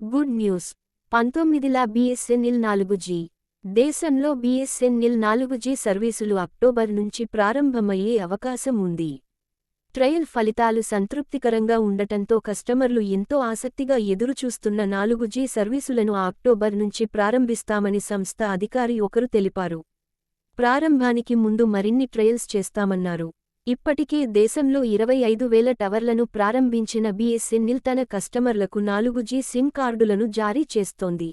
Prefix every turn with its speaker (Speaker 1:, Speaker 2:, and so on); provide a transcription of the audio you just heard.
Speaker 1: Good news. పంతొమ్మిదిలా BSNL నాలుగు G. దేశంలో BSNL నాలుగు జీ సర్వీసులు అక్టోబర్ నుంచి ప్రారంభమయ్యే అవకాశం ఉంది. ట్రయల్ ఫలితాలు సంతృప్తికరంగా ఉండటంతో కస్టమర్లు ఎంతో ఆసక్తిగా ఎదురుచూస్తున్న నాలుగు జీ సర్వీసులను అక్టోబర్ నుంచి ప్రారంభిస్తామని సంస్థ అధికారి ఒకరు తెలిపారు. ప్రారంభానికి ముందు మరిన్ని ట్రయల్స్ చేస్తామన్నారు. ఇప్పటికే దేశంలో ఇరవై ఐదు వేల టవర్లను ప్రారంభించిన బీఎస్ఎన్ఎల్ తన కస్టమర్లకు నాలుగు జీ సిమ్ కార్డులను జారీ చేస్తోంది.